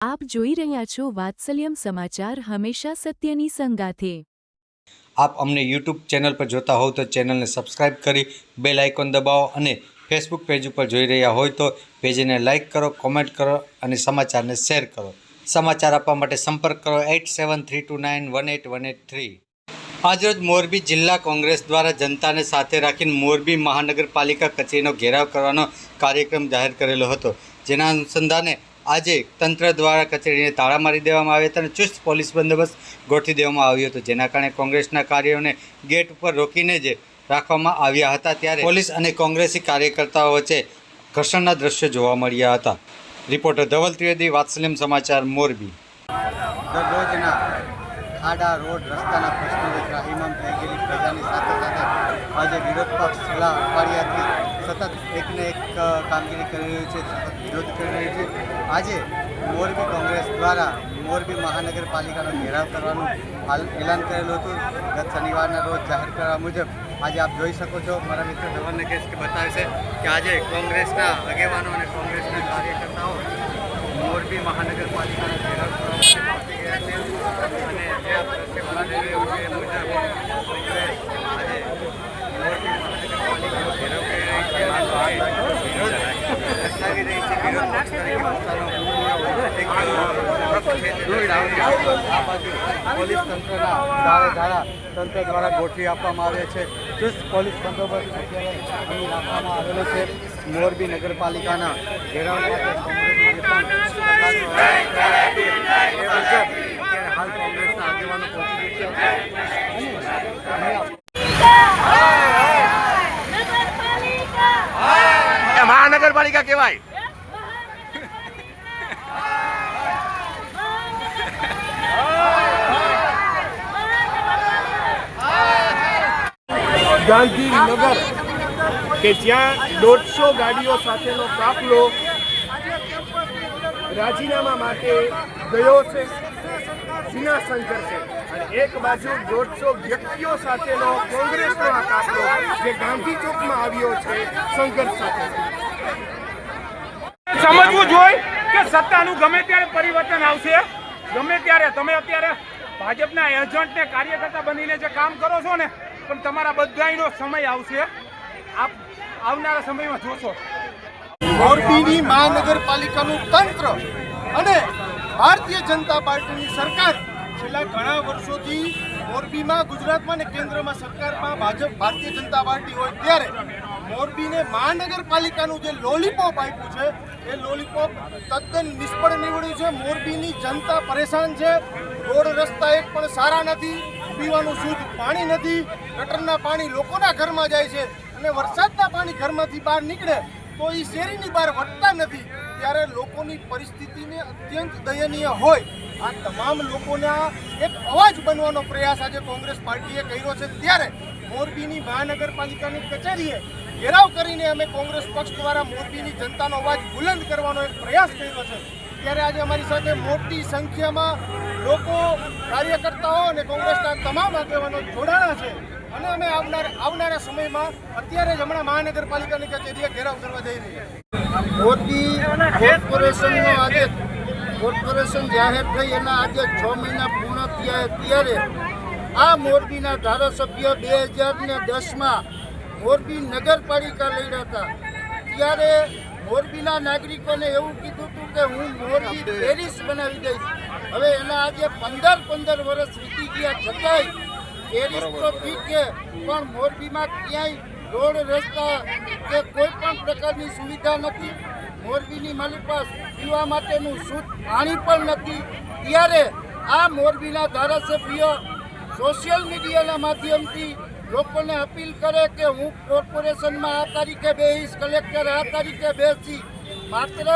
આપ જોઈ રહ્યા છો વાત્સલ્યમ સમાચાર હંમેશા સત્યની સંગાથે. આપ અમને યુટ્યુબ ચેનલ પર જોતા હોવ તો ચેનલને સબસ્ક્રાઇબ કરી બેલ આઇકોન દબાવો અને ફેસબુક પેજ ઉપર જોઈ રહ્યા હોય તો પેજને લાઇક કરો, કોમેન્ટ કરો અને સમાચારને શેર કરો. સમાચાર આપવા માટે સંપર્ક કરો eight seven three two nine one eight one eight three. આજરોજ મોરબી જિલ્લા કોંગ્રેસ દ્વારા જનતાને સાથે રાખીને મોરબી મહાનગરપાલિકા કચેરીનો ઘેરાવ કરવાનો કાર્યક્રમ જાહેર કરેલો હતો. જેના અનુસંધાને આજે તંત્ર દ્વારા કચેરીને તાળા મારી દેવામાં આવ્યા હતા અને ચુસ્ત પોલીસ બંદોબસ્ત ગોઠવી દેવામાં આવ્યો હતો, જેના કારણે કોંગ્રેસના કાર્યોને ગેટ ઉપર રોકીને જ રાખવામાં આવ્યા હતા. ત્યારે પોલીસ અને કોંગ્રેસી કાર્યકર્તાઓ વચ્ચે ઘર્ષણના દ્રશ્યો જોવા મળ્યા હતા. રિપોર્ટર ધવલ ત્રિવેદી, વાત્સલ્યમ સમાચાર, મોરબી. દરરોજના ખાડા, રોડ, રસ્તાના પ્રશ્નો ત્રાહિમામ થઈ ગયેલી પ્રજાની સાથે સાથે આજે વિરોધ પક્ષ છેલ્લા અઠવાડિયાથી સતત એકને એક કામગીરી કરી રહ્યું છે, સતત વિરોધ કરી રહ્યું છે. આજે મોરબી કોંગ્રેસ દ્વારા મોરબી મહાનગરપાલિકાનો ઘેરાવ કરવાનું એલાન કરેલું હતું. ગત શનિવારના રોજ જાહેર કરવા મુજબ આજે આપ જોઈ શકો છો. મારા મિત્ર ધવન કે બતાવે છે કે આજે કોંગ્રેસના આગેવાનો અને કોંગ્રેસના કાર્યકર્તાઓ મોરબી મહાનગરપાલિકાનો ઘેરાવ કરવા માટે અને જે એ મુજબ કોંગ્રેસ આજે મોરબી મહાનગરપાલિકાનો ઘેરાવ કરી રહી છે અને વિરોધ પોલીસ તંત્રના ધારે ધારા તંત્ર દ્વારા ગોઠવી આપવામાં આવે છે ચુસ્ત પોલીસ બંદોબસ્ત અહીં રાખવામાં આવેલો છે મોરબી નગરપાલિકાના ઘેરાવ હાલ કોંગ્રેસના આગેવાનો પહોંચી ગયા છે અને અહીંયા એ મહાનગરપાલિકા કહેવાય. ગાંધીનગર, કે જ્યાં દોઢસો ગાડીઓ સાથેનો કાફલો રાજીનામા માટે ગયો છે સીના સંઘર્ષે. અને એક બાજુ દોઢસો વ્યક્તિઓ સાથેનો કોંગ્રેસનો આ કાફલો, જે ગાંધી ચોકમાં આવ્યો છે, સંઘર્ષ સાથે. સમજવું જોઈએ કે સત્તાનું ગમે ત્યારે પરિવર્તન આવશે. ગમે ત્યારે તમે અત્યારે ભાજપના એજન્ટ ને કાર્યકર્તા બનીને જે કામ કરો છો ને, પણ તમારા બધાયનો સમય આવશે. આપ આવનારા સમયમાં જોશો. મોરબીની મહાનગરપાલિકાનું તંત્ર અને ભારતીય જનતા પાર્ટીની સરકાર છેલ્લા ઘણા વર્ષોથી મોરબીમાં, ગુજરાતમાં અને કેન્દ્રમાં સરકારમાં ભાજપ, ભારતીય જનતા પાર્ટી હોય ત્યારે મોરબીને મહાનગરપાલિકાનું જે લોલીપોપ આપ્યું છે, એ લોલીપોપ તદ્દન નિષ્ફળ નીવડ્યું છે. મોરબીની જનતા પરેશાન છે. રોડ રસ્તા એક પણ સારા નથી, પીવાનું શુદ્ધ પાણી નથી, ગટરના પાણી લોકોના ઘરમાં જાય છે અને વરસાદના પાણી ઘરમાંથી બહાર નીકળે તો એ શેરીની બહાર વધતા નથી. ત્યારે લોકોની પરિસ્થિતિને અત્યંત દયનીય હોય. આ તમામ લોકોના એક અવાજ બનવાનો પ્રયાસ આજે કોંગ્રેસ પાર્ટીએ કર્યો છે. ત્યારે મોરબીની મહાનગરપાલિકાની કચેરીએ ઘેરાવ કરીને અમે કોંગ્રેસ પક્ષ દ્વારા મોરબીની જનતાનો અવાજ બુલંદ કરવાનો એક પ્રયાસ કર્યો છે. ત્યારે આજે અમારી સાથે મોટી સંખ્યામાં લોકો, કાર્યકર્તાઓ અને કોંગ્રેસના તમામ આગેવાનો જોડાણા છે. અને અમે આવનાર, આવનારા સમયમાં અત્યારે જ હમણાં મહાનગરપાલિકાની કચેરીએ ઘેરાવ કરવા જઈ રહ્યા છીએ. મોરબી કોર્પોરેશનનો આજે કોર્પોરેશન જાહેર થઈ એના આજે છ મહિના પૂર્ણ થયા ત્યારે આ મોરબીના ધારાસભ્ય બે હજાર ને દસમાં મોરબી નગરપાલિકા લડ્યા હતા. ત્યારે મોરબીના નાગરિકોને એવું કીધું હતું કે હું મોરબી પેરિસ બનાવી દઈશ. હવે એના આજે પંદર પંદર વર્ષ વીતી ગયા છતાંય પેરિસ તો ઠીક છે પણ મોરબીમાં ક્યાંય રોડ રસ્તા કે કોઈ પણ પ્રકારની સુવિધા નથી. મોરબીની મારી પાસે પીવા માટેનું શુદ્ધ પાણી પણ નથી. ત્યારે આ મોરબીના ધારાસભ્ય સોશિયલ મીડિયાના માધ્યમથી લોકોને અપીલ કરે કે હું કોર્પોરેશનમાં આ તારીખે બેસીશ કલેક્ટર આ તારીખે બેસી. માત્ર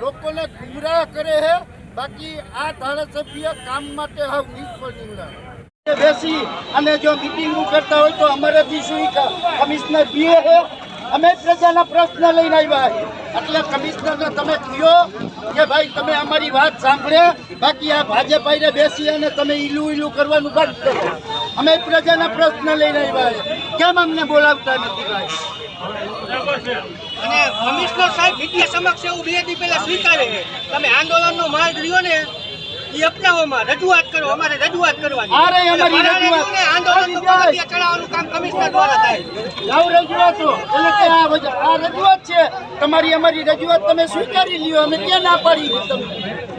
લોકોને ગુમરાહ કરે છે બાકી આ ધારાસભ્ય કામ માટે હાવ નિષ્ફળ બેસી અને જો મિટિંગ કરતા હોય તો અમારાથી શું કમિશનર બીએ છે અમે પ્રજાના પ્રશ્ન લઈને આવ્યા એટલે કમિશનરને તમે કહો કે ભાઈ તમે અમારી વાત સાંભળે, બાકી આ ભાજપ આઈને બેસી અને તમે ઈલું ઈલું કરવાનું બંધ કરો. અમે પ્રજાના પ્રશ્ન લઈને આવ્યા કેમ અમને બોલાવતા નથી ભાઈ? અને કમિશનર સાહેબ મીડિયા સમક્ષ એવું બે દી પહેલા સ્વીકારે તમે આંદોલનનો માર્ગ રહ્યો ને. એ અપનાવવામાં રજૂઆત કરો અમારે રજૂઆત કરવાની. અરે અમારી રજૂઆત. આંદોલન ચડાવવાનું કામ કમિશનર દ્વારા થાય. લાવ રજૂઆતો. એટલે કે આ આ રજૂઆત છે. તમારી અમારી રજૂઆત તમે સ્વીકારી લ્યો અમે ક્યાં ના પાડી તમને?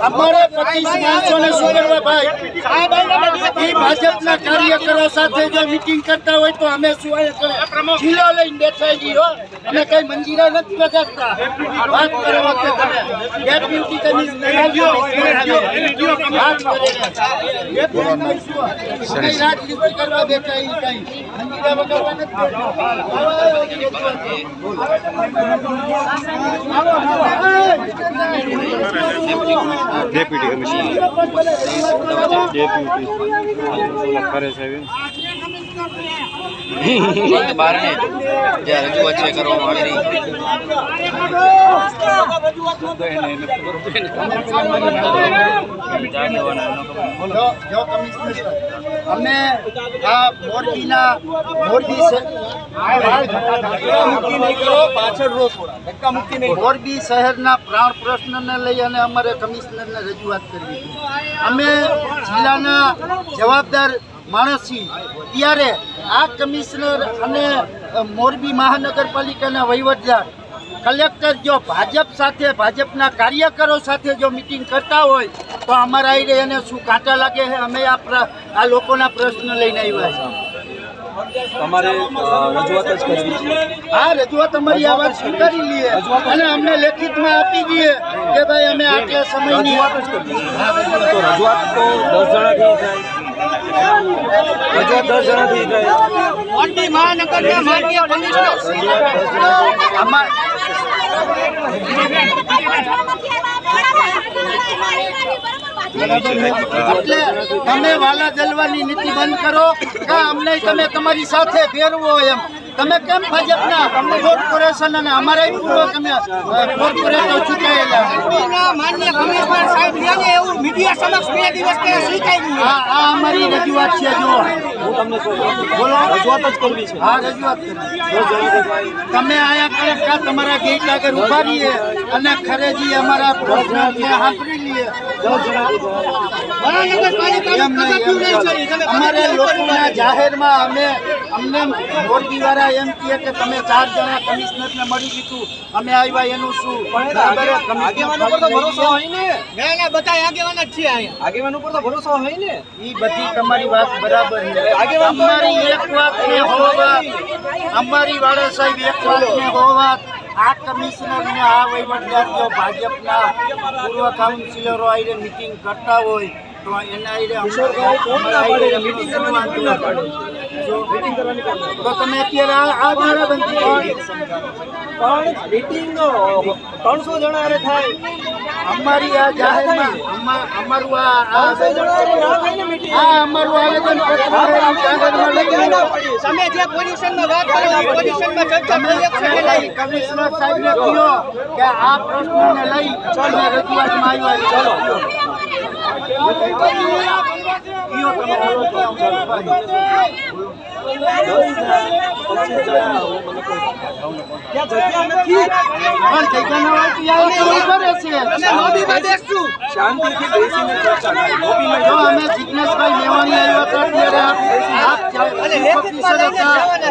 અમારે પચીસ માણસો ને સુગરભાઈ ભાઈ એ ભાજપના કાર્યકરો સાથે જો મિટિંગ કરતા હોય તો અમે શું જિલ્લો લઈને બેઠા હો અમે કઈ મંજીરા નથી બગાડતા વાત કરો વખતે તમે ડેપ્યુટી કમિશનર વાત કરે ડેપ્યુટીમાં શું? કઈ રાજનીતિ કરવા બેઠા એ કઈ મંજીરા બગાડવા નથી. આવો, ડેપ્યુટી કમિશનર ડેપ્યુટી કરે છે આવો, રજૂઆત. જો જો કમિશનર સાહેબ, અમે આ મોરબીના મોરબી છે મોરબી શહેરના પ્રાણ પ્રશ્નને લઈ અને અમારે કમિશનરને રજૂઆત કરવી અમે જિલ્લાના જવાબદાર માણસ. છીએ ત્યારે આ કમિશનર અને મોરબી મહાનગરપાલિકાના વહીવટદાર કલેક્ટર જો ભાજપ સાથે ભાજપના કાર્યકરો સાથે જો મિટિંગ કરતા હોય તો અમારા આઈ એને શું કાંટા લાગે છે? અમે આ આ લોકોના પ્રશ્ન લઈને આવ્યા છીએ. તમારે રજૂઆત જ કરવી છે. હા રજૂઆત અમારી આ વાત સ્વીકારી લઈએ. અને અમને લેખિતમાં આપી દઈએ કે ભાઈ અમે આટલા સમયની રજૂઆત તો દસ જણાથી થાય. રજૂઆત દસ એટલે તમે વાલા જલવાની નીતિ બંધ કરો કે અમને તમે તમારી સાથે ફેરવો એમ. તમે કેમ ભાજપના? કોર્પોરેશન અને અમારા પૂર્વ તમે કોર્પોરેટર ચૂંટાયેલા. મોરબીના કમિશનર સાહેબ રહ્યા એવું મીડિયા સમક્ષ બે દિવસ પહેલા સ્વીકાર્યું આ આ અમારી રજૂઆત છે જો હું તમને કહું? રજૂઆત જ કરવી છે. હા રજૂઆત તમે આયા કલેક્ટર તમારા ગેટ આગળ ઊભા રહીએ અને ખરેજી અમારા પ્રશ્નને સાંભળી અમારે લોકોના જાહેરમાં અમે અમને મોરબી વાળા એમ કહે કે તમે ચાર જણા કમિશનરને મળી દીધું અમે આવ્યા એનું શું? પણ આગેવાનો તો ભરોસો હોય ને? ના ના બધા આગેવાન જ છે અહીંયા. આગેવાનો પર તો ભરોસો હોય ને? એ બધી તમારી વાત બરાબર છે. આગેવાન એક વાત ને હો વાત અમારી વાળા સાહેબ એક વાત ને હો વાત આ કમિશનરને આ વહીવટદાર જો ભાજપના પૂર્વ કાઉન્સિલરો આવીને મિટિંગ કરતા હોય તો એના આઈને અમારા આઈને મિટિંગ કરવાનું તો તમે અત્યારે આ ધારાબંધી પણ મીટિંગ ત્રણસો જણા હારે થાય. અમારી આ જાહેરમાં અમા- અમારું આ અમારું આવેદન પત્ર લઈ લેવાનું. તમે જે પોઝિશનમાં વાત કરો એ પોઝિશનમાં ચર્ચા કરી શકશો કમિશનર સાહેબને કહ્યો કે આ પ્રશ્નને લઈ રજૂઆતમાં આવ્યા ચલો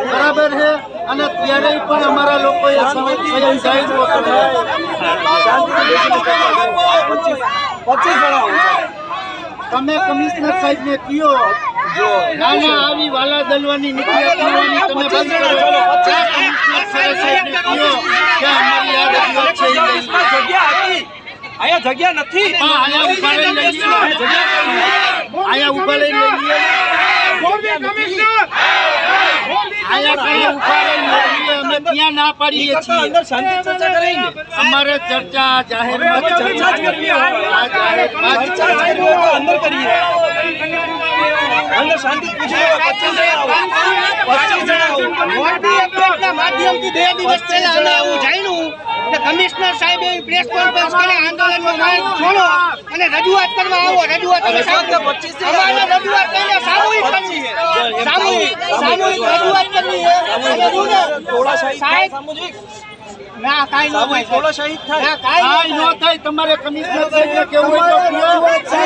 બરાબર છે અને ત્યારે પણ અમારા લોકોએ સ્વયં કરો. પચીસ જણા. તમે કમિશનર સાહેબ ને કયો ના ના આવી વાલા દલવાની નીતિ કરવાની તમે બંધ કરો. કમિશનર સાહેબ ને કયો? કે અમારી આ રજૂઆત છે. જગ્યા હતી. અહીંયા જગ્યા નથી. હા, અહીંયા ઊભા લઈને લઈ. અહીંયા ઊભા લઈને લઈ કમિશનર અમારે ચર્ચા જાહેરમાં ચર્ચા જ કરવી હોય. આ જાહેરમાં જ ચર્ચા કરવી હોય તો અંદર કરીએ અંદર શાંતિ પૂછી જણા માધ્યમથી બે દિવસ પહેલા એવું જાણ્યું. કે કમિશનર સાહેબે પ્રેસ કોન્ફરન્સ કરી આંદોલનનો માર્ગ છોડો અને રજૂઆત કરવા આવો રજૂઆત અમે અમારે રજૂઆત કરીને સામૂહિક કરવી સામૂહિક સામૂહિક રજૂઆત કરવી સાહેબ ના કાંઈ ન થાય થોડો શહીદ થાય. કાઈ કાંઈ કાંઈ ન થાય. તમારે કમિશનર સાહેબને કેવું હોય તો કહો.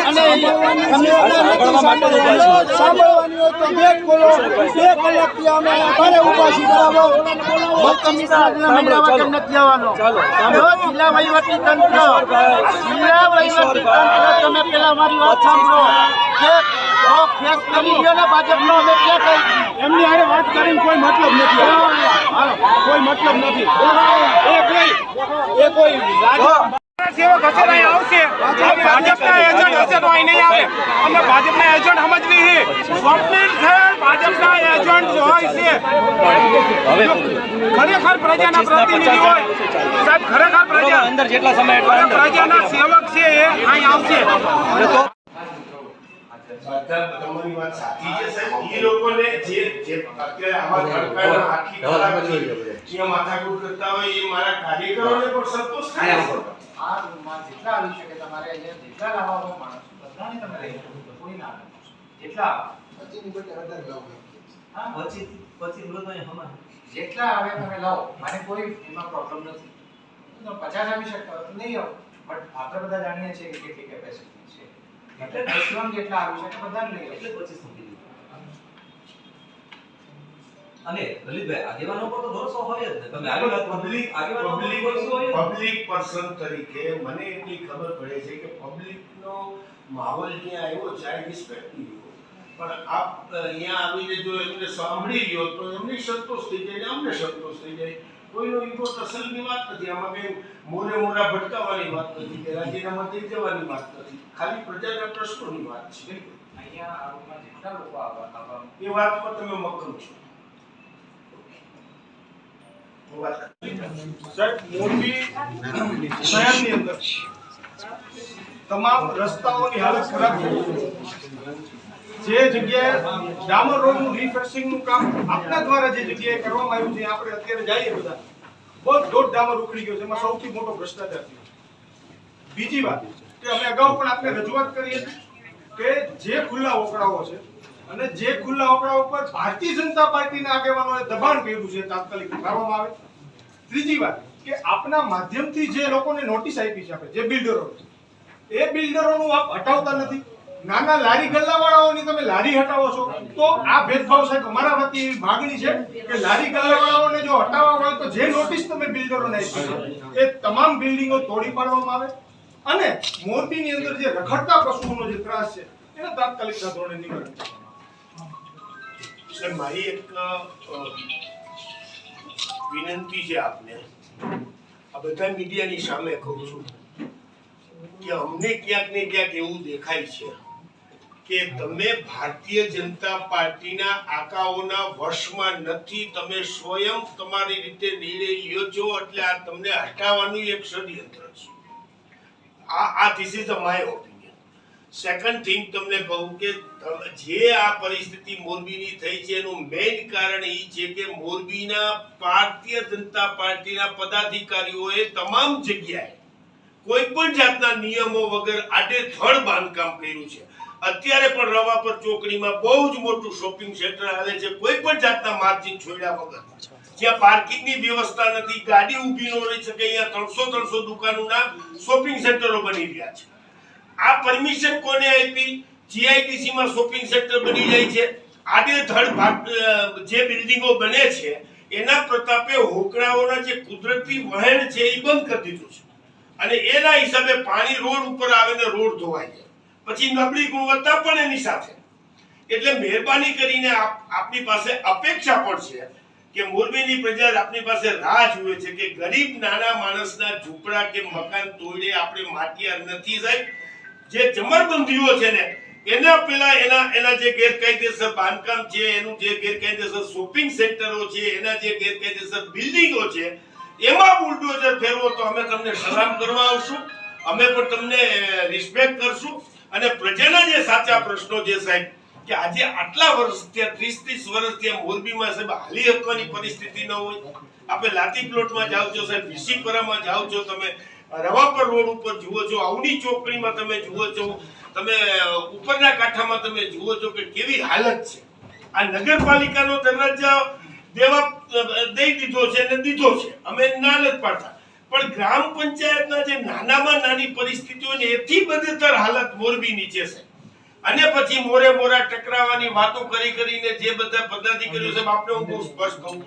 અને કમિશનર. સાંભળવાની હોય તો ગેટ ખોલો બે કલાકથી અમે અમારે બરાબર. હું કમિશનરને મળ્યા વગર નથી આવવાનો? ચાલો. જિલ્લા વહીવટી તંત્ર જિલ્લા વહીવટી તંત્ર તમે પેલા મારી વાત સાંભળો. કે ઓ ફેસ કરી ગયો ને ભાજપનો અમે ક્યાં કહી એમની આરે વાત કરીને કોઈ મતલબ નથી. હાલો, કોઈ મતલબ નથી. એ કોઈ એ કોઈ સેવક હશે નહીં આવશે. ભાજપના એજન્ટ હશે તો અહીં નહીં આવે. અમે ભાજપના એજન્ટ સમજવી છે. સ્વપ્નિલ છે ભાજપના એજન્ટ હોય છે. ખરેખર પ્રજાના પ્રતિનિધિ હોય સાહેબ ખરેખર પ્રજા અંદર જેટલા સમય પ્રજાના સેવક છે એ અહીં આવશે. તમારી વાત સાચી છે સાહેબ. ઈ લોકોને જે જે અત્યારે આવા ધડકાના આખી કલાકથી અહીંયા માથાકૂટ કરતા હોય એ મારા કાર્યકરોને પણ સંતોષ થાય આ રૂમમાં જેટલા આવી શકે તમારે અહીંયા જેટલા લાવવા હોય બધાને તમે લઈ શકો કોઈ ના આવે. જેટલા આવે. પછીની બદલે વધારે લાવો હા. જેટલા આવે તમે લાવો. મને કોઈ એમાં પ્રોબ્લેમ નથી. તો પચાસ આવી શકતા હોય તો નહીં આવો. બટ આપણે બધા જાણીએ છીએ કે કેટલી કેપેસિટી છે. એટલે મેક્સિમમ જેટલા આવી શકે બધા લઈ સુધી અને લલિતભાઈ આગેવાનો પર તો ભરોસો હોય જ ને. તમે આવી વાત પબ્લિક આગેવાનો પબ્લિક હોય ને. પબ્લિક પર્સન તરીકે મને એટલી ખબર પડે છે કે પબ્લિકનો માહોલ ત્યાં આવ્યો ચાહે રિસ્પેક્ટિવ પણ આપ અહીંયા આવીને જો એમને સાંભળી લ્યો તો એમને સંતોષ થઈ જાય ને અમને સંતોષ થઈ જાય. કોઈનો ઈગો તસલની વાત નથી. આમાં કઈ મોરે મોરા ભટકાવાની વાત નથી કે રાજીનામા દઈ જવાની વાત નથી. ખાલી પ્રજાના પ્રશ્નોની વાત છે. અહીંયા આ રૂમમાં જેટલા લોકો આવવા આવવાનું એ વાતમાં તમે મક્કમ છો. વાત તમામ રસ્તાઓની હાલત ખરાબ છે. જે જગ્યાએ ડામર રોડનું રિફ્રેશિંગનું કામ આપના દ્વારા જે જગ્યાએ કરવામાં આવ્યું છે આપણે અત્યારે જઈએ બધા. બહુ દોઢ ડામર ઉખડી ગયો છે. એમાં સૌથી મોટો ભ્રષ્ટાચાર થયો. બીજી વાત કે અમે અગાઉ પણ આપણે રજૂઆત કરી હતી કે જે ખુલ્લા ઓકડાઓ છે અને જે ખુલ્લા ઓકડા ઉપર ભારતીય જનતા પાર્ટીના આગેવાનોએ દબાણ કર્યું છે, તાત્કાલિક ઉઠાવવામાં આવે. ત્રીજી વાત કે આપના માધ્યમથી જે લોકોને નોટિસ આપી છે આપણે, જે બિલ્ડરો છે, એ બિલ્ડરોનું આપ હટાવતા નથી. નાના લારી ગલ્લાવાળાઓની તમે લારી હટાવો છો, તો આ ભેદભાવ સાહેબ અમારા વતી એવી માગણી છે કે લારી ગલ્લાવાળાઓને જો હટાવવા હોય તો જે નોટિસ તમે બિલ્ડરોને આપી છે, એ તમામ બિલ્ડિંગો તોડી પાડવામાં આવે. અને મોરબીની અંદર જે રખડતા પશુઓનો જે ત્રાસ છે, એને તાત્કાલિક ધોરણે નિવારણ સર મારી એક વિનંતી છે આપને. આ બધા મીડિયાની સામે કહું છું કે અમને ક્યાંક ને ક્યાંક એવું દેખાય છે. કે તમે ભારતીય જનતા પાર્ટીના આકાઓના વર્ષમાં નથી, તમે સ્વયં તમારી રીતે નિર્ણય લ્યો છો એટલે આ તમને હટાવવાનું એક ષડયંત્ર છે. આ આ this is my opinion second thing તમને કહું કે જે આ પરિસ્થિતિ મોરબીની થઈ છે, એનું મેઇન કારણ એ છે કે મોરબીના ભારતીય જનતા પાર્ટીના પદાધિકારીઓએ તમામ જગ્યાએ કોઈ પણ જાતના નિયમો વગર આડેથડ બાંધકામ કર્યું છે. અત્યારે પણ રવાપર ચોકડીમાં બહુ જ મોટું શોપિંગ સેન્ટર આવે છે. કોઈ પણ જાતના માર્જિન છોડ્યા વગર. જ્યાં પાર્કિંગની વ્યવસ્થા નથી, ગાડી ઊભી ન રહી શકે, અહીંયા ત્રણસો ત્રણસો દુકાનોના શોપિંગ સેન્ટરો બની રહ્યા છે. આ પરમિશન કોને આપી? જીઆઈડીસી માં શોપિંગ સેન્ટર બની જાય છે. આડેધડ જે બિલ્ડિંગો બને છે, એના પ્રતાપે હોકરાઓના જે કુદરતી વહેણ છે એ બંધ કરી દીધું છે. અને એના હિસાબે પાણી રોડ ઉપર આવે ને રોડ ધોવાય છે પછી નબળી ગુણવત્તા પણ એની સાથે. એટલે મહેરબાની કરીને આપ આપની પાસે અપેક્ષા પણ છે કે મોરબીની પ્રજા આપની પાસે રાહ જુએ છે કે ગરીબ નાના માણસના ઝૂંપડા કે મકાન તોડે આપણે માટિયાર નથી સાહેબ. જે જમરબંધીઓ છે ને, એના પેલા એના એના જે ગેરકાયદેસર બાંધકામ છે, એનું જે ગેરકાયદેસર શોપિંગ સેન્ટરો છે, એના જે ગેરકાયદેસર બિલ્ડિંગો છે, એમાં બુલડોઝર ફેરવો તો અમે તમને સલામ કરવા આવશું. અમે પણ તમને રિસ્પેક્ટ કરશું. અને પ્રજાના જે સાચા પ્રશ્નો જે સાહેબ, કે આજે આટલા વર્ષ ત્યાં ત્રીસ ત્રીસ વર્ષ ત્યાં મોરબીમાં સાહેબ હાલી આપવાની પરિસ્થિતિ ન હોય. આપણે લાતી પ્લોટમાં જાઓ છો સાહેબ, વિસીપરામાં જાઓ છો તમે, રવાપર રોડ ઉપર જુઓ છો, અવની ચોકડીમાં તમે જુઓ છો, તમે, ઉપરના કાંઠામાં તમે જુઓ છો કે કેવી હાલત છે. આ નગરપાલિકાનો દરજ્જા દેવા દઈ દીધો છે અને દીધો છે. અમે ના નથી પાડતા. પણ ગ્રામ પંચાયતના જે નાનામાં નાની પરિસ્થિતિઓ ને એથી બદતર હાલત મોરબીની છે. અને પછી મોરે મોરા ટકરાવાની વાતો કરી કરીને જે બધા પદાધિકારીઓ છે આપણે હું બહુ સ્પષ્ટ કહું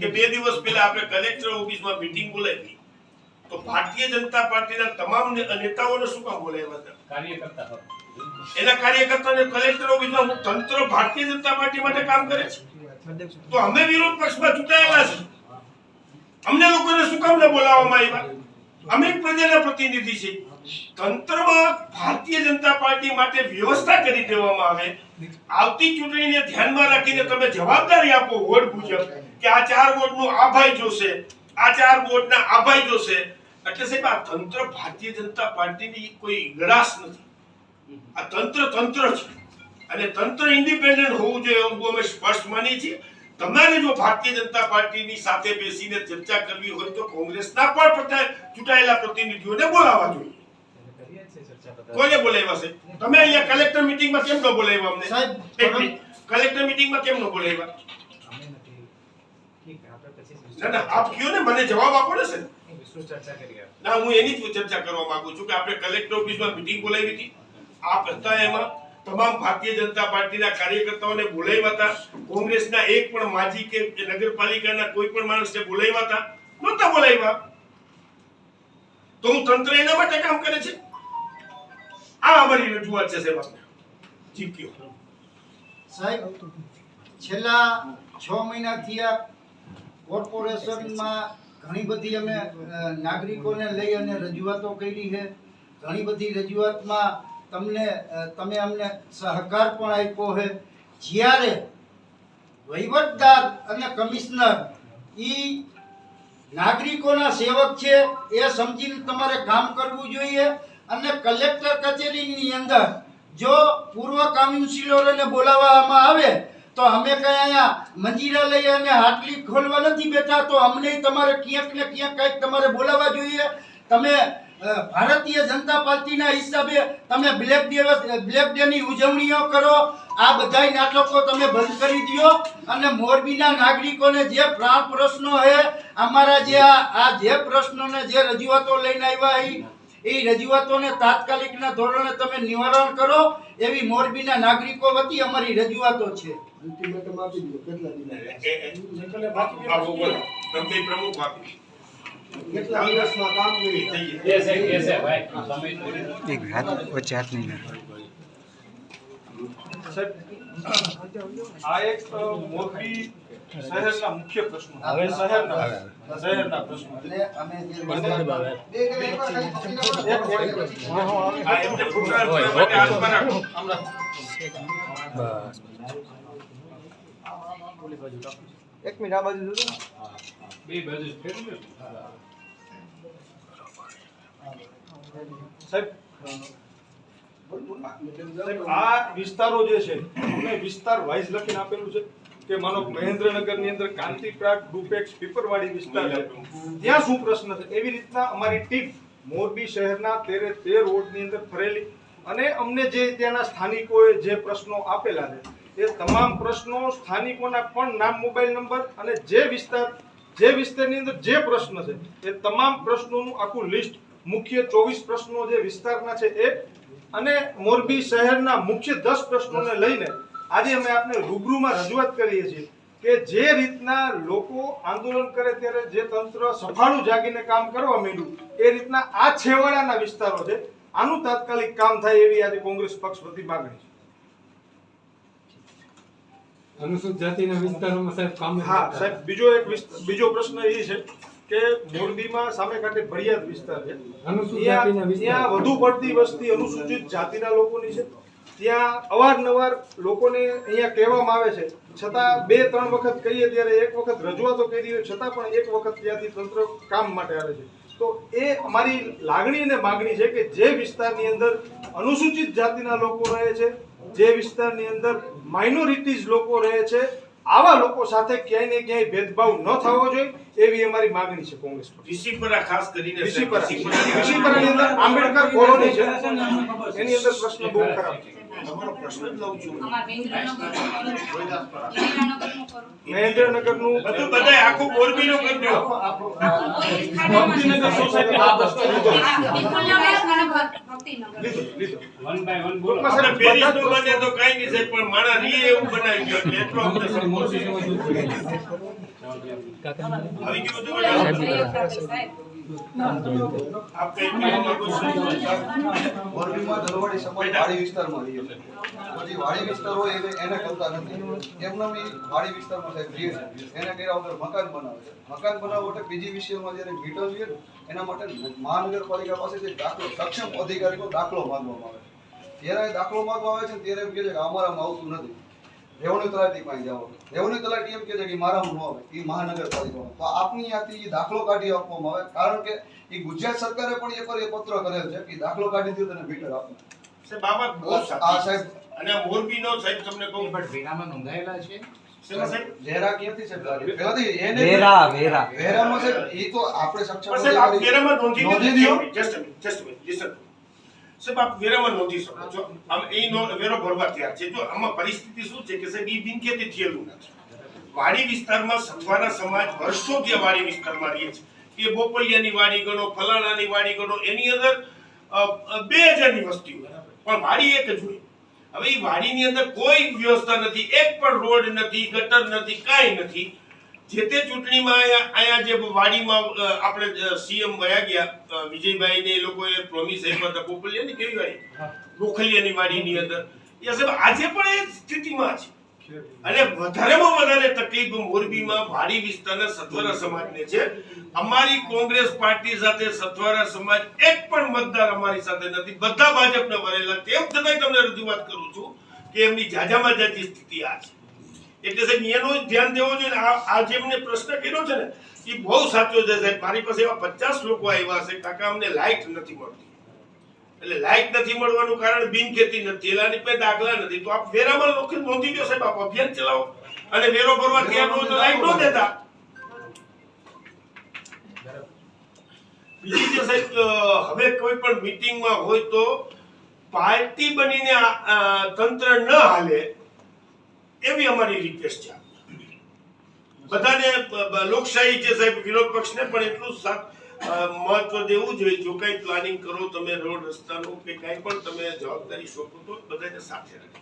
કે બે દિવસ પહેલા આપણે કલેક્ટર ઓફિસમાં મીટિંગ બોલાવી તો ભારતીય જનતા પાર્ટીના તમામ નેતાઓને શું કામ બોલાવ્યા હતા? એના કાર્યકર્તાને કલેક્ટર ઓફિસમાં તંત્ર ભારતીય જનતા પાર્ટી માટે કામ કરે છે? તો અમે વિરોધ પક્ષમાં ચૂંટાયેલા છે અમને લોકોને શું કામ બોલાવવામાં આવ્યા? અમે પ્રજાના પ્રતિનિધિ છે તંત્રમાં ભારતીય જનતા પાર્ટી માટે વ્યવસ્થા કરી દેવામાં આવે. આવતી ચૂંટણીને ધ્યાનમાં રાખીને તમે જવાબદારી આપો વોર્ડ મુજબ કે આ ચાર વોર્ડનું આ જોશે. આ ચાર વોર્ડના આ જોશે. એટલે સાહેબ, આ તંત્ર ભારતીય જનતા પાર્ટીની કોઈ ગરાસ નથી. આ તંત્ર તંત્ર છે. અને તંત્ર ઇન્ડિપેન્ડન્ટ હોવું જોઈએ એવું અમે સ્પષ્ટ માનીએ છીએ. તમારે જો ભારતીય જનતા પાર્ટીની સાથે બેસીને ચર્ચા કરવી હોય તો કોંગ્રેસના પણ ચૂંટાયેલા પ્રતિનિધિઓને બોલાવવા જોઈએ. કોને બોલાવ્યા છે? તમે અહીંયા કલેક્ટર મીટિંગમાં કેમ ન બોલાવ્યા અમને? સાહેબ, કલેક્ટર મીટિંગમાં કેમ ન બોલાવ્યા? ના ના આપ કયો ને મને જવાબ આપો ને સર ના હું એની જ ચર્ચા કરવા માંગુ છું કે આપણે કલેક્ટર ઓફિસમાં મીટિંગ બોલાવી હતી. આપ હતા એમાં. તમામ ભારતીય જનતા પાર્ટીના કાર્યકર્તાઓને બોલાવ્યા હતા. કોંગ્રેસના એક પણ માજી કે નગરપાલિકાના કોઈ પણ માણસને બોલાવ્યા હતા. નહોતા બોલાવ્યા. તો હું તંત્ર એના માટે કામ કરે છે? આ અમારી રજૂઆત છે સાહેબ આપણે જી, કયો. સાહેબ, છેલ્લા છ મહિનાથી આ કોર્પોરેશનમાં ઘણી બધી અમે નાગરિકોને લઈ અને રજૂઆતો કરી છે. ઘણી બધી રજૂઆતમાં તમને તમે અમને સહકાર પણ આપ્યો છે. જ્યારે વહીવટદાર અને કમિશનર ઈ નાગરિકોના સેવક છે, એ સમજીને તમારે કામ કરવું જોઈએ. અને કલેક્ટર કચેરીની અંદર જો પૂર્વ કાઉન્સિલરોને બોલાવવામાં આવે, તો અમે કઈ અહીંયા મંજીરા લઈ અને હાટલી ખોલવા નથી બેઠા, તો અમને તમારે ક્યાંક ને ક્યાંક કંઈક તમારે બોલાવવા જોઈએ. તમે ભારતીય જનતા પાર્ટીના હિસાબે તમે બ્લેક ડે બ્લેક ડે ની ઉજવણીઓ કરો આ બધાય નાટકો તમે બંધ કરી દ્યો અને મોરબીના નાગરિકોને જે પ્રાણ પ્રશ્નો હે અમારા જે આ જે પ્રશ્નોને જે રજૂઆતો લઈને આવ્યા એ રજૂઆતોને તાત્કાલિકના ધોરણે તમે નિવારણ કરો એવી મોરબીના નાગરિકો વતી અમારી રજૂઆતો છે અલ્ટિમેટમ આપી દો કેટલા તમે પ્રમુખ આપી કેટલા દિવસમાં કામ થઈ જાય. એક હાથ વચ્ચે હાથ નહીં આ એક અ, મોરબી શહેરના મુખ્ય પ્રશ્નો હવે શહેરના શહેરના પ્રશ્નો એટલે અમે જે આ એમને ફૂટવાડ કરવા માટે હાથમાં રાખો. એક મિનિટ આ બાજુ જોજો સાહેબ સાહેબ, આ વિસ્તારો જે છે અમે વિસ્તાર વાઇઝ લખીને આપેલું છે કે માનો મહેન્દ્રનગર અંદર કાંતિપ્રાગ ડુપેક્સ પીપરવાડી વિસ્તાર ત્યાં શું પ્રશ્ન છે? એવી રીતના અમારી ટીમ મોરબી શહેરના તેરે તેર વોર્ડની અંદર ફરેલી અને અમને જે ત્યાંના સ્થાનિકોએ જે પ્રશ્નો આપેલા છે એ તમામ પ્રશ્નો સ્થાનિકોના પણ નામ મોબાઈલ નંબર અને જે વિસ્તાર જે વિસ્તારની અંદર જે પ્રશ્ન છે, એ તમામ પ્રશ્નોનું આખું લિસ્ટ, મુખ્ય ચોવીસ પ્રશ્નો જે વિસ્તારના છે એ, અને મોરબી શહેરના મુખ્ય દસ પ્રશ્નોને લઈને આજે અમે આપને રૂબરૂમાં રજૂઆત કરીએ છીએ કે જે રીતના લોકો આંદોલન કરે ત્યારે જે તંત્ર સફાળું જાગીને કામ કરવા માંડ્યું, એ રીતના આ છેવાડાના વિસ્તારો છે. આનું તાત્કાલિક કામ થાય એવી આજે કોંગ્રેસ પક્ષ વતી માગણી અનુસૂચિત જાતિના વિસ્તારોમાં સાહેબ કામ હા સાહેબ બીજો એક બીજો પ્રશ્ન એ છે કે મોરબીમાં સામે કાંઠે ફરિયાદ વિસ્તાર છે. અનુસૂચિત જાતિના વિસ્તાર. ત્યાં વધુ પડતી વસ્તી અનુસૂચિત જાતિના લોકોની છે. ત્યાં અવારનવાર લોકોને અહીંયા કહેવામાં આવે છે. છતાં બે ત્રણ વખત કહીએ ત્યારે એક વખત રજૂઆતો કરી હોય છતાં પણ એક વખત ત્યાંથી તંત્ર કામ માટે આવે છે. તો એ અમારી લાગણી અને માગણી છે કે જે વિસ્તારની અંદર અનુસૂચિત જાતિના લોકો રહે છે જે વિસ્તારની અંદર માઇનોરિટીઝ લોકો રહે છે, આવા લોકો સાથે ક્યાંય ને ક્યાંય ભેદભાવ ન થવો જોઈએ. એવી અમારી માગણી છે કોંગ્રેસ ઋષિપરા ખાસ કરીને ઋષિપરા ઋષિપરા. ઋષિપરાની અંદર આંબેડકર કોલોની છે. એની અંદર પ્રશ્ન બહુ ખરાબ છે. તમારો પ્રશ્ન જ લઉં છું. મહેન્દ્રનગરનું બધું બધાય આખું મોરબીનું કરી દો. ભક્તિનગર સોસાયટી આ પ્રશ્ન લીધો લીધો. લીધો ટૂંકમાં આપણે સાહેબ પેરિસનું બને તો કઈ નહીં સાહેબ, પણ માણસ રીએ એવું બનાવી ગયો. એટલો અમને સંતોષ મોરબીમાં દલવાડી સમાજ વાડી પછી વાડી વિસ્તાર હોય એને કરતા નથી એમના બી વાડી વિસ્તારમાં સાહેબ એને કર્યા વગર મકાન બનાવે છે મકાન બનાવવા માટે પીજીવીસીએલમાં જ્યારે મીટર લઈએ એના માટે મહાનગરપાલિકા પાસે જે દાખલો સક્ષમ અધિકારીનો દાખલો માંગવામાં આવે છે જ્યારે દાખલો માંગવા આવે છે ત્યારે એમ કહે છે કે અમારામાં આવતું નથી રેવન્યુ તલાટી પાસે જવાનું રેવન્યુ તલાટી એમ કહે છે કે મારામાં ન આવે એ મહાનગરપાલિકામાં. તો આપની ત્યાંથી એ દાખલો કાઢી આપવામાં આવે. કારણ કે એ ગુજરાત સરકારે પણ એક એ પત્ર કરેલ છે કે દાખલો કાઢી દીધો તને મીટર આપો. સાહેબ, આ બહુ આ સાહેબ. અને મોરબી મોરબીનો સાહેબ તમને કહું. શેમાં સાહેબ? નોંધાયેલા છે. વેરામાં આપણે સક્ષમ પણ સાહેબ, આપ વેરામાં નોંધી શકો છો. આમ એ નો- વેરો ભરવા તૈયાર છે. જો આમાં પરિસ્થિતિ શું છે કે સાહેબ એ બિનખેતી થયેલું નથી. વાડી વિસ્તારમાં સથવારા સમાજ વર્ષોથી વાડી વિસ્તારમાં રહે છે. એ બોપલિયાની વાડી ગણો ફલાણાની વાડી ગણો એની અંદર બે હજારની વસ્તી હોય. પણ વાડી એક જ હોય. હવે એ વાડીની અંદર કોઈ વ્યવસ્થા નથી. એક પણ રોડ નથી ગટર નથી કાંઈ નથી. જે તે ચૂંટણીમાં અહીંયા જે વાડીમાં આપણે સીએમ વયા ગયા અ, વિજયભાઈ ને એ લોકોએ પ્રોમિસ આપ્યા હતા પોપલિયાની કેવી વાડી? ગોખલિયાની વાડીની અંદર. એ સાહેબ આજે પણ એ સ્થિતિમાં છે. અને વધારેમાં વધારે તકલીફ મોરબીમાં વાડી વિસ્તારના સત્વરા સમાજને છે. અમારી કોંગ્રેસ પાર્ટી સાથે સત્વરા સમાજ એક પણ મતદાર અમારી સાથે નથી. બધા ભાજપને વરેલા. તેમ છતાંય તમને રજૂઆત કરું છું કે એમની જાજામાં જાજી સ્થિતિ આ છે. એટલે સાહેબ, એનું ધ્યાન દેવું જોઈએ. આ જે પ્રશ્ન કર્યો છે ને, એ બહુ સાચો છે સાહેબ. મારી પાસે એવા પચાસ લોકો આવ્યા છે, કાકા, અમને લાઇટ નથી મળતી. એટલે લાઇટ નથી મળવાનું કારણ બિનખેતી નથી. એલાની પાસે દાખલા નથી. તો આપ વેરામાં લોકો નોંધી દો સાહેબ, આપ અભિયાન ચલાવો. અને વેરો ભરવા તૈયાર ન હોય તો લાઇટ ન દેતા. બીજી જે સાહેબ હવે કોઈ પણ મીટિંગમાં હોય તો પાર્ટી બનીને તંત્ર ન હાલે એવી અમારી રિક્વેસ્ટ છે. બધાને લોકશાહી છે સાહેબ, વિરોધ પક્ષને પણ એટલું મહત્વ દેવું જોઈએ. જો કઈ પ્લાનિંગ કરો, તમે રોડ રસ્તાનું કે કઈ પણ તમે જવાબદારી સોંપો તો બધાને સાથે રાખો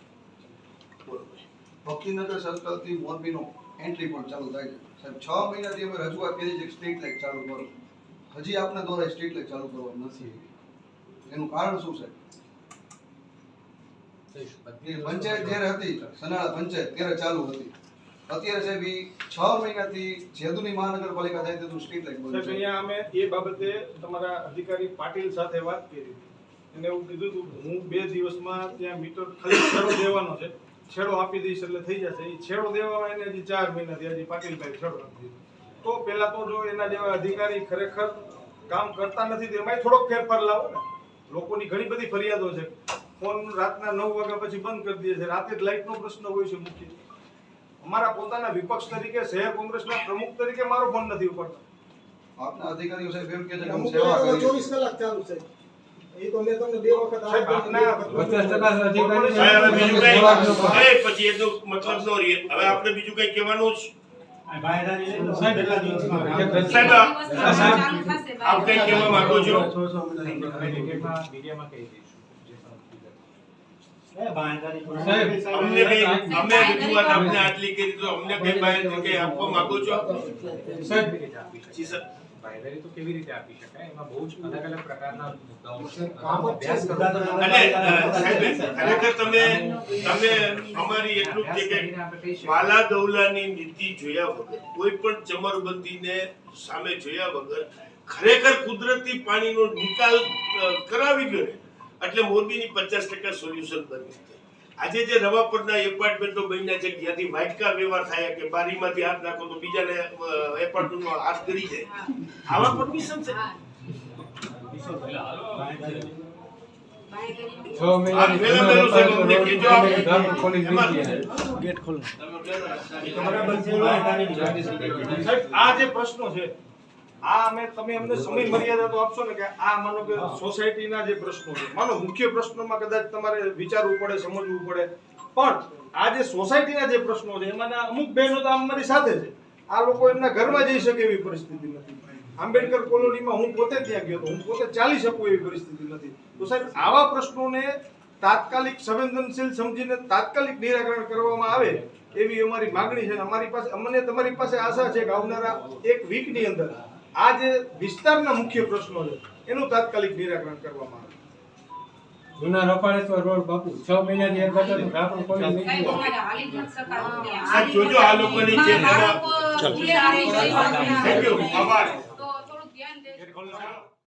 ભક્તિનગર સર્કલથી મોરબીનો એન્ટ્રી પણ ચાલુ થાય છે. સાહેબ, છ મહિનાથી અમે રજૂઆત કરી છે સ્ટ્રીટ લાઇટ ચાલુ કરો. હજી આપના દ્વારા સ્ટ્રીટ લાઇટ ચાલુ કરવા નથી એનું કારણ શું એ પંચાયત જ્યારે હતી સનાળા પંચાયત ત્યારે ચાલુ હતી. અત્યારે સાહેબ છ મહિનાથી જેદુની મહાનગરપાલિકા થાય તેનું સ્ટ્રીટ લાઇટ બંધ અહીંયા અમે એ બાબતે તમારા અધિકારી પાટીલ સાથે વાત કરી. એને એવું કીધું હતું હું બે દિવસમાં ત્યાં મીટર ખાલી છેડો દેવાનો છે. છેડો આપી દઈશ એટલે થઈ જશે. એ છેડો દેવામાં એને હજી ચાર મહિના થયા હજી પાટીલભાઈ છેડો તો પહેલા તો જો એના જેવા અધિકારી ખરેખર કામ કરતા નથી તેમાં થોડોક ફેરફાર લાવો ને. લોકોની ઘણી બધી ફરિયાદો છે. ફોન રાતના નવ વાગ્યા પછી બંધ કરી દે છે. રાતે લાઈટ લાઇટનો પ્રશ્ન હોય છે મુખ્ય અમારા પોતાના વિપક્ષ તરીકે શહેર કોંગ્રેસના પ્રમુખ તરીકે મારો ફોન નથી ઉપાડતા. આપના અધિકારીઓ સાહેબ એમ કહે છે કે સેવા જગ્યાએ કરીએ કલાક ચાલુ છે. એ તો મેં તમને બે વખત સાહેબ, આપના સાહેબ, બીજું કઈ એ પછી એનો મતલબ નો રહે. હવે આપણે બીજું કઈ કહેવાનું છે આપ કઈ કહેવા માંગો છો? અમને કઈ અમે રજૂઆત આપને આટલી કરી તો અમને કઈ બાહેરથી કઈ આપવા માંગો છો? જી સર. બાંયધરી તો કેવી રીતે આપી શકાય? એમાં બહુ જ અલગ અલગ પ્રકારના મુદ્દાઓ છે. કામ જ છે. અભ્યાસ કરતા અને અ, સાહેબ ખરેખર તમે તમે અમારી એટલું જ કે વાલા દૌલાની નીતિ જોયા વગર કોઈ પણ ચમરબંધીને સામે જોયા વગર ખરેખર કુદરતી પાણીનો નિકાલ કરાવી ગયો ને એટલે મોરબીની પચાસ ટકા સોલ્યુશન બની શકે. આજે જે રવાપરના એપાર્ટમેન્ટો બન્યા છે જ્યાંથી વાટકા વ્યવહાર થાય કે બારીમાંથી હાથ નાખો તો બીજાને એપાર્ટમેન્ટમાં હાથ કરી જાય. આવા પરમિશન છે? આ જે પ્રશ્નો છે આ અમે તમે અમને સમય મર્યાદા તો આપશો ને કે આ માનો કે સોસાયટીના જે પ્રશ્નો છે. માનો મુખ્ય પ્રશ્નોમાં કદાચ તમારે વિચારવું પડે સમજવું પડે. પણ આ જે સોસાયટીના જે પ્રશ્નો છે એમાંના અમુક બહેનો તો અમારી સાથે છે. આ લોકો એમના ઘરમાં જઈ શકે એવી પરિસ્થિતિ નથી. આંબેડકર કોલોનીમાં હું પોતે ત્યાં ગયો હતો. હું પોતે ચાલી શકું એવી પરિસ્થિતિ નથી. તો સાહેબ આવા પ્રશ્નોને તાત્કાલિક સંવેદનશીલ સમજીને તાત્કાલિક નિરાકરણ કરવામાં આવે એવી અમારી માગણી છે. અમારી પાસે અમને તમારી પાસે આશા છે કે આવનારા એક વીકની અંદર આ જે વિસ્તારના મુખ્ય પ્રશ્નો છે. એનું તાત્કાલિક નિરાકરણ કરવામાં આવે. જૂના રપાળેશ્વર રોડ બાપુ છ મહિનાની એક તો રાપર ખોલી નહીં. જોજો આ લોકોની જે આભાર.